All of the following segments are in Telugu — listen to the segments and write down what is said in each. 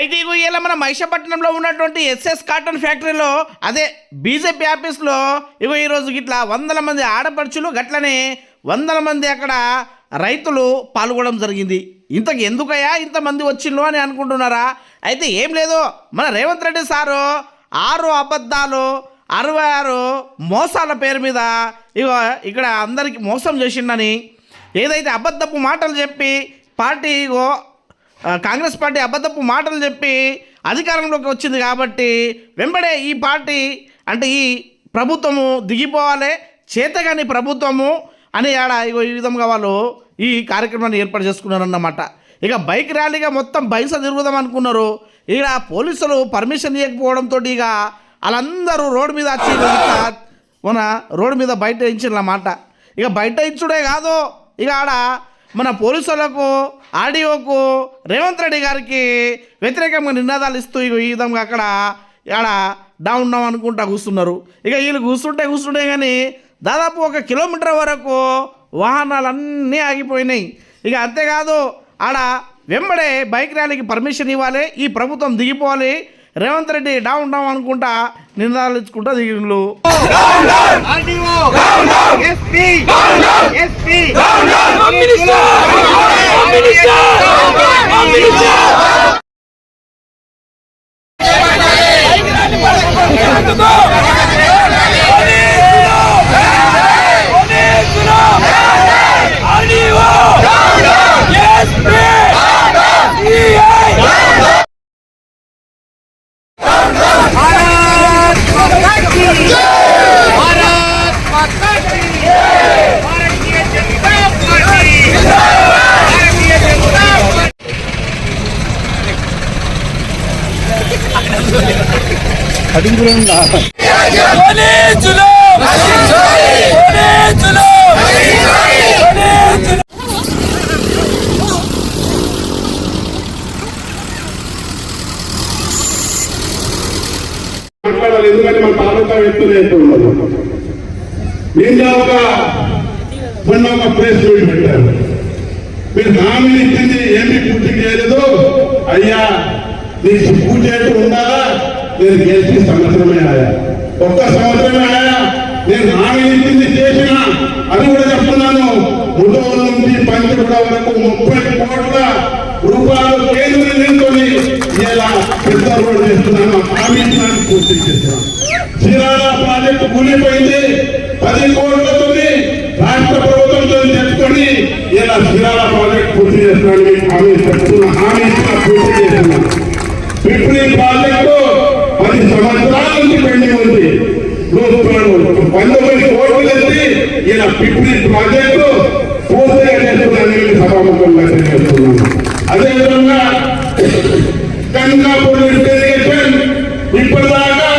అయితే ఇగో ఇలా మన మహిషపట్నంలో ఉన్నటువంటి ఎస్ఎస్ కాటన్ ఫ్యాక్టరీలో అదే బీజేపీ ఆఫీస్లో ఇగో ఈరోజు ఇట్లా వందల మంది ఆడపడుచులు గట్లనే వందల మంది అక్కడ రైతులు పాల్గొనడం జరిగింది. ఇంతకు ఎందుకయ్యా ఇంతమంది వచ్చిండ్రు అని అనుకుంటున్నారా? అయితే ఏం లేదు. మన రేవంత్ రెడ్డి సారు ఆరు అబద్ధాలు అరవై ఆరు మోసాల పేరు మీద ఇగో ఇక్కడ అందరికి మోసం చేసిండని ఏదైతే అబద్ధపు మాటలు చెప్పి పార్టీ ఇగో కాంగ్రెస్ పార్టీ అబద్ధపు మాటలు చెప్పి అధికారంలోకి వచ్చింది కాబట్టి వెంబడే ఈ పార్టీ అంటే ఈ ప్రభుత్వము దిగిపోవాలి చేతగాని ప్రభుత్వము అని ఆడ ఈ విధంగా వాళ్ళు ఈ కార్యక్రమాన్ని ఏర్పాటు చేసుకున్నారన్నమాట. ఇక బైక్ ర్యాలీగా మొత్తం బైస తిరుగుదాం అనుకున్నారు. ఇక పోలీసులు పర్మిషన్ ఇవ్వకపోవడంతో ఇక వాళ్ళందరూ రోడ్డు మీద వచ్చి మన రోడ్డు మీద బయట ఇచ్చిందన్నమాట ఇక బయట ఇచ్చుడే కాదు ఇక ఆడ మన పోలీసులకు ఆడియోకు రేవంత్ రెడ్డి గారికి వ్యతిరేకంగా నినాదాలు ఇస్తూ ఇగో ఈ విధంగా అక్కడ ఆడ డౌన్ డౌన్ అనుకుంటా కూర్చున్నారు ఇక వీళ్ళు కూర్చుంటే కూర్చుంటే కానీ దాదాపు ఒక కిలోమీటర్ వరకు వాహనాలన్నీ ఆగిపోయినాయి. ఇక అంతేకాదు ఆడ వెంబడే బైక్ ర్యాలీకి పర్మిషన్ ఇవ్వాలి ఈ ప్రభుత్వం దిగిపోవాలి రేవంత్ రెడ్డి డౌన్ డౌన్ అనుకుంటా నినాదాలు ఇచ్చుకుంటా దిగిండ్లు go! ఎందుకంటే మన తాలూకా వ్యక్తులు ఎక్కువ ఉన్నారు నిన్న ఒక మొన్న ఒక ప్రెస్ మీట్ పెట్టారు మీరు హామీ ఇచ్చింది ఏమి పూర్తి చేయలేదు. అయ్యా నీకు పూర్తి చేయటం ఉండాలా? నేను గెలిచి సంవత్సరమే ఆయా ఒక్క సంవత్సరమే ఆయా నేను హామీ చేసిన అది కూడా చెప్తున్నాను. ముదోలు నుంచి పంచగూడ వరకు ముప్పై కోట్ల రూపాయలు కేంద్రం నిలుకొని ఇలా పెద్ద రోడ్డు చేస్తున్నాను హామీ పూర్తి చేస్తున్నాను. చీరాల ప్రాజెక్టు కూలిపోయింది. పది కోట్లతో రాష్ట్ర ప్రభుత్వంతో తెచ్చుకొని ఇలా చీరాల ప్రాజెక్టు పూర్తి చేస్తున్నాను. హామీ చెప్తున్నా హామీ పూర్తి చేస్తున్నాను పిప్పిలి ప్రాజెక్టు పది సంవత్సరాల నుంచి పెండింగ్ ఉంది పంతొమ్మిది కోట్లు తెచ్చి ఇలా పిప్పిలి ప్రాజెక్టు పూర్తిగా చేస్తున్నాను సభాముఖంగా అదేవిధంగా కన్కాపూర్ ఇరిగేషన్ ఇప్పటిదాకా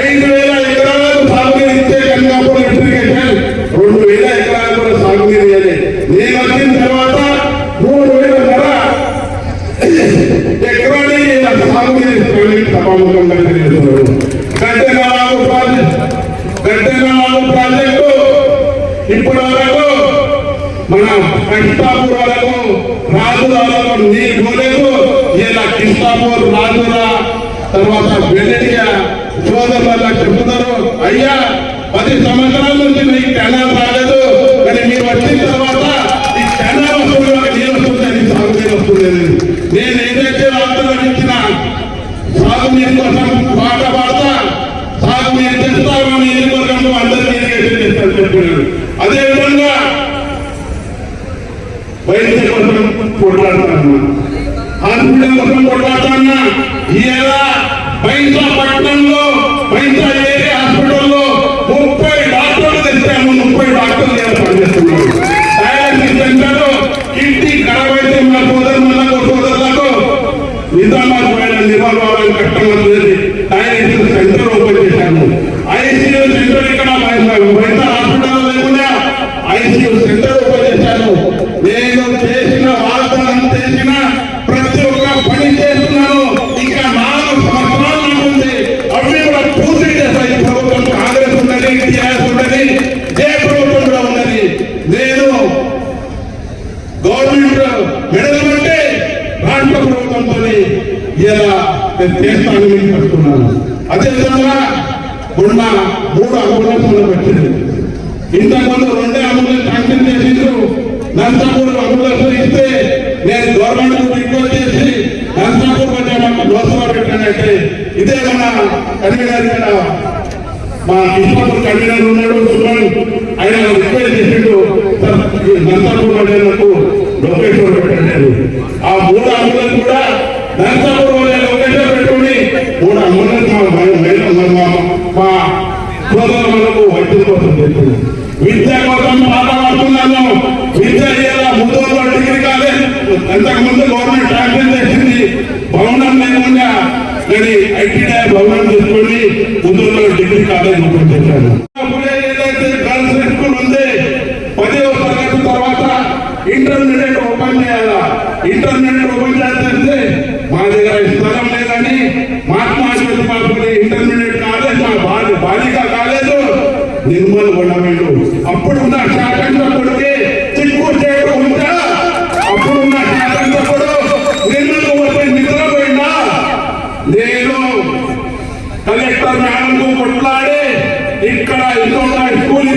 ఐదు వేల ఎకరాలకు సాగునీరు ఇచ్చే కన్కాపూర్ ఇరిగేషన్ రెండు వేల ఎకరాలకు కూడా సాగునీరు ఇవ్వాలి నేను వచ్చిన తర్వాత మూడు వేల ధర ఎకరాన్ని ఇలా సాగునీరు ఇస్తామని సభాముఖంగా తెలియజేస్తున్నారు గడ్డెనాలు ప్రాజెక్ట్ గడ్డెనాలు ప్రాజెక్టు ఇప్పటి వరకు మన కృష్ణాపూర్ వరకు రాజురాలకు నీరు పోలేదు ఇలా కృష్ణాపూర్ తర్వాత వెల్లడిగా సోదరులకు చెప్తున్నారు అయ్యా పది సంవత్సరాల నుంచి మీకు తెలంగాణ రాలేదు కానీ మీరు వచ్చిన తర్వాత ఈ కెనాల్ వస్తుంది ఒక నీరు వస్తుందని సాగునీరు వస్తుంది నేను ఏదైతే వాగ్దానం ఇచ్చిన సాగునీరు కోసం పాట పాడతా సాగునీరు చేస్తామని నియోజకవర్గంలో అందరినీ ఇరిగేషన్ చేస్తాను చెప్పినాడు అదేవిధంగా వైద్య కోసం కొట్లాడుతున్నా హాస్పిటల్ కోసం కొట్లాడుతున్నా ఇలా బైంసా పట్టణంలో బైంసా ఏరియా హాస్పిటల్లో ముప్పై డాక్టర్లు తెచ్చాము ముప్పై డాక్టర్లు ఏర్పాటు చేస్తున్నాము డయాలసిస్ సెంటర్లో ఇంటి కరవైతే మన సోదరులకు సోదరులకు నిజామాబాద్ పైన నిబంధనలు కట్టమని డయాలసిస్ సెంటర్ ఓపెన్ చేశాము ఐసీయూ సెంటర్ ఇక్కడ వైద్య హాస్పిటల్ లేకుండా ఐసీయూ సెంటర్ ఓపెన్ చేశాను నేను చేసిన వాగ్దానం చేసిన ప్రతి ఒక్క పని చేస్తున్నాను ఇంకా నాలుగు సంవత్సరాలు నాకు ఉంది అవి కూడా పూర్తి చేస్తాయి ఈ ప్రభుత్వం కాంగ్రెస్ ఉన్నది టీఆర్ఎస్ ఉన్నది ఏ ప్రభుత్వం కూడా ఉన్నది నేను గవర్నమెంట్ మెడల్ అంటే రాష్ట్ర ప్రభుత్వంతో ఇలా నేను చేస్తానని మీకు అదేవిధంగా ఉన్న మూడు అంబులెన్స్లు వచ్చింది ఇంతకుముందు రెండే అంబులెన్స్ శాంక్షన్ చేసిండ్రు. నర్సాపూర్ అంబులెన్స్ ఇస్తే నేను గవర్నమెంట్ రిక్వెస్ట్ చేసి నర్సాపూర్ మధ్య మాకు దోసలో పెట్టానంటే ఇదే మన కన్వీనర్ ఇక్కడ మా కృష్ణాపూర్ కన్వీనర్ ఉన్నాడు సుమన్. ఆయన రిక్వెస్ట్ చేసిండు నర్సాపూర్ మధ్య నాకు లొకేషన్ పెట్టలేదు. ఆ మూడు అంబులెన్స్ కూడా నర్సాపూర్ మధ్య లొకేషన్ పెట్టుకుని మూడు అంబులెన్స్ మా మహిళ మా మా సోదరులకు వైద్యం కోసం చేస్తుంది విద్య కోసం పాఠపడుతున్నాను విద్య ఇయ్యాల ముందు డిగ్రీ కాలేజ్. అంతకు ముందు గవర్నమెంట్ శాంక్షన్ చేసింది. భవనం లేకుండా నేను ఐటీఐ భవనం తీసుకొని ముందు డిగ్రీ కాలేజ్ ఓపెన్ చేశాను అప్పుడే ఏదైతే గర్ల్స్ హై స్కూల్ ఉంది పదవ తరగతి తర్వాత ఇంటర్మీడియట్ ఓపెన్ చేయాలా ఇంటర్మీడియట్ ఓపెన్ చేస్తే మా దగ్గర స్థలం లేదని మహాత్మా జ్యోతిబాబుని ఇంటర్మీడియట్ కాలేజ్ మా బాలి బాలిక కాలేజ్ నిర్మల్ కొండమేడు అప్పుడున్న శాసనసభ్యుడికి కొడితే చేయడం ఉంటా అప్పుడున్న శాసనసభ్యుడు నిర్మల్ పోతే నిద్రపోయినా నేను కలెక్టర్ మేడంకు కొట్లాడి ఇక్కడ ఇంకో స్కూల్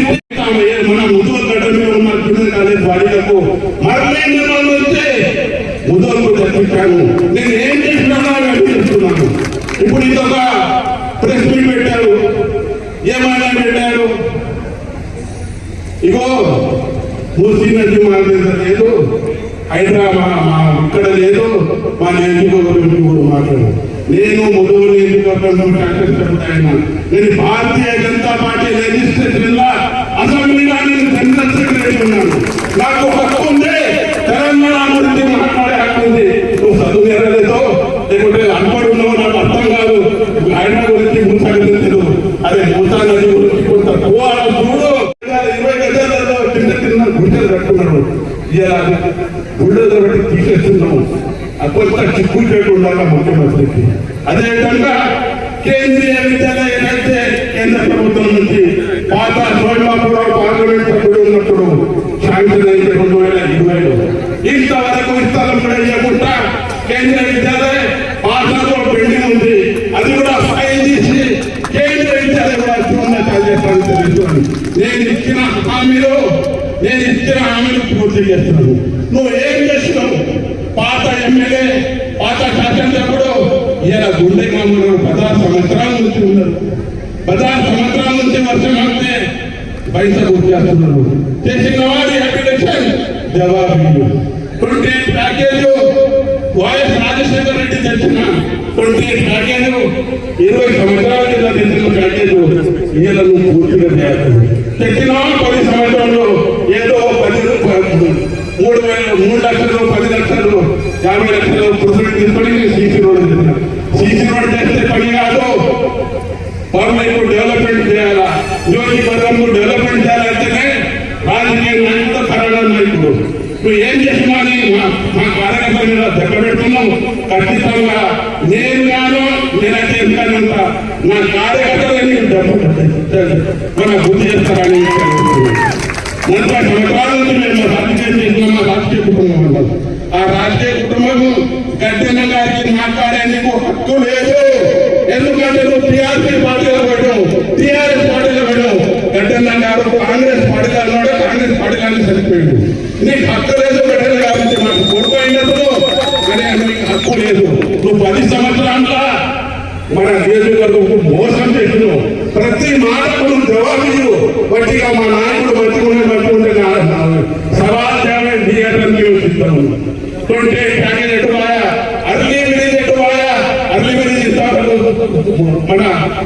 మన ముదురు గడ్డ మీద ఉన్న జూనియర్ కాలేజ్ బాడీలకు మళ్ళీ నిర్మాణం వచ్చి ముదురుకు తప్పించాను నేను ఏం చేసినానో చెప్తున్నాను ఇప్పుడు ఇదొక ప్రెస్ మీట్ పెట్టారు ఏమైనా పెట్టారు ఇగో మూసీ నది మా దగ్గర లేదు హైదరాబాద్ మా ఇక్కడ లేదు మా నియోజకవర్గం కూడా మాట్లాడు నేను ముదుగు నియోజకవర్గం ఆయన. నేను భారతీయ జనతా పార్టీ లెజిస్లేషన్ జిల్లా అసెంబ్లీలో నేను జనరల్ సెక్రటరీ ఉన్నాను. నాకు హక్కు ఉంది తెలంగాణ గురించి మాట్లాడే హక్కు ఉంది నువ్వు చదువు ఎరలేదో లేకుంటే అన్పడు నాకు అర్థం కాదు. ఆయన గురించి మూసా గురించి తెలియదు అదే మూసా నది గురించి కొంత పోవాల చూడు. ఇరవై గజాలలో చిన్న చిన్న గుండెలు కట్టుకున్నాడు. ఇలా గుండెలు పెట్టి తీసేస్తున్నాము. కొంత చిక్కులు చేయడం ఉండాలి ముఖ్యమంత్రికి. అదేవిధంగా కేంద్రీయ విద్యాలయం అయితే కేంద్ర ప్రభుత్వం నుంచి పాత సోమాపురం పార్లమెంట్ సభ్యుడు ఉన్నప్పుడు శాంక్షన్ అయితే రెండు వేల ఇరవైలో. ఇంతవరకు విస్తారం కూడా ఇవ్వకుండా కేంద్ర విద్యాలయం పాఠాలో పెండింగ్ ఉంది. అది కూడా సాయం చేసి కేంద్ర విద్యాలయం కూడా శూన్యత చేస్తానని తెలుస్తున్నాను నేను ఇచ్చిన హామీలు నేను ఇచ్చిన హామీలు పూర్తి చేస్తున్నాను. నువ్వు ఏం ఎమ్మెల్యే పాత శాసనసభ్యుడు ఈయన గుండె మామూలు పదహారు సంవత్సరాల నుంచి ఉన్నారు పదహారు సంవత్సరాల నుంచి వర్షం వస్తే పైసా గుర్తిస్తున్నారు చేసిన వారి application జవాబీలు twenty eight package YS Rajasekhara Reddy తెచ్చిన. ట్వంటీ ఎయిట్ ప్యాకేజ్ ఇరవై సంవత్సరాల కింద తెచ్చిన ప్యాకేజ్ ఈయనను పూర్తిగా చేయాలి తెచ్చిన పది సంవత్సరంలో ఏదో పది రూపాయలు మూడు వేల మూడు లక్షలు పది లక్షలు. యాభై లక్షలు పురుషులు తీసుకొని సీసీ రోడ్ చేస్తున్నారు సీసీ రోడ్ చేస్తే పని కాదు. పర్మనెంట్ డెవలప్మెంట్ చేయాలా? నియోజకవర్గంకు డెవలప్మెంట్ చేయాలంటేనే రాజకీయ నాయకుడు కరోనా ఇప్పుడు. నువ్వు ఏం చేసినాని మా మా కార్యకర్తల మీద దెబ్బ పెడుతున్నావు. ఖచ్చితంగా నేను కాను నేనైతే ఎంతనంత నా కార్యకర్తలు నీకు దెబ్బ మన బుద్ధి చేస్తారని నలభై సంవత్సరాల నుంచి మేము రాజకీయం చేస్తున్నాం రాజకీయ కుటుంబం అన్నాం ఆ రాజకీయ కుటుంబం గద్దెన్న గారికి మాట్లాడేందుకు హక్కు లేదు. ఎందుకంటే నువ్వు టీఆర్పీ పార్టీలో పెట్టావు. టీఆర్ఎస్ పార్టీలో పెట్టావు. గద్దెన్న గారు కాంగ్రెస్ పార్టీలో అన్నాడు కాంగ్రెస్ పార్టీలో చనిపోయాడు నీకు హక్కు లేదు పెట్టదు కాబట్టి మాకు కోల్పోయినప్పుడు కానీ నీకు హక్కు లేదు. నువ్వు పది సంవత్సరాల మన నియోజకవర్గం మోసం చేసినావు ప్రతి మాటకు నువ్వు జవాబు ఇవ్వు బట్టిగా మా నాయకుడు బట్టుకునే బట్టుకుంటే నా- నా సవాల్ చేయాలి థియేటర్ ఇస్తాము ట్వంటీ ప్యాకేజ్ ఎట్టుకోయా అర్లీ విలేజ్ ఎట్టుకోయా అర్లీ విలేజ్ ఇస్తాము మన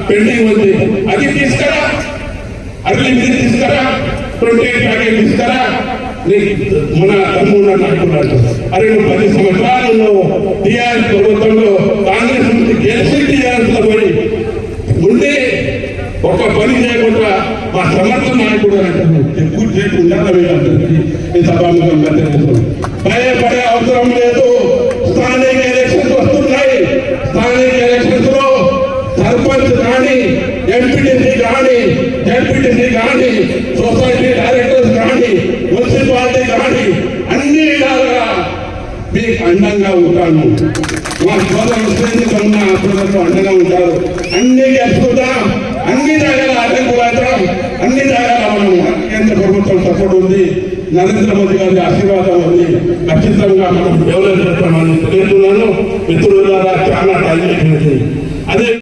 పెండింగ్ ఉంది. అది తీసుకురా. అర్లీ విలేజ్ తీసుకురా. ట్వంటీ ప్యాకేజ్ తీసుకురా. మన తమ్ముడు అనుకున్నాడు. అరే నువ్వు పది సంవత్సరాలు నువ్వు టీఆర్ఎస్ ప్రభుత్వంలో కాంగ్రెస్ నుంచి గెలిచి టీఆర్ఎస్లో పోయి ఉండి ఒక పని చేయకుండా మా సమర్థ నాయకుడు అని అంటారు ఎక్కువ చేయకుండా వీళ్ళందరికీ ఈ సభాముఖంగా తెలుసు భయపడే అవసరం లేదు స్థానిక ఎలక్షన్స్ వస్తున్నాయి స్థానిక ఎలక్షన్స్లో సర్పంచ్ కానీ ఎంపీటీసీ కానీ ఎంపీటీసీ కానీ సొసైటీ డైరెక్టర్స్ కానీ మున్సిపాలిటీ కానీ అన్ని విధాలుగా మీకు అండంగా ఉంటాను. మా సోదరులు వస్తే ఉన్న సోదరులు అండగా ఉంటారు. అన్ని గెలుచుకుంటాం అన్ని జాగాల అడ్డంకు మాత్రం అన్ని జాగాల మనం కేంద్ర ప్రభుత్వం సపోర్ట్ ఉంది. నరేంద్ర మోదీ గారి ఆశీర్వాదం ఉంది. ఖచ్చితంగా మనం డెవలప్ చేస్తామని తెలియజేస్తున్నాను మిత్రులారా చాలా టైం అయిపోయింది అదే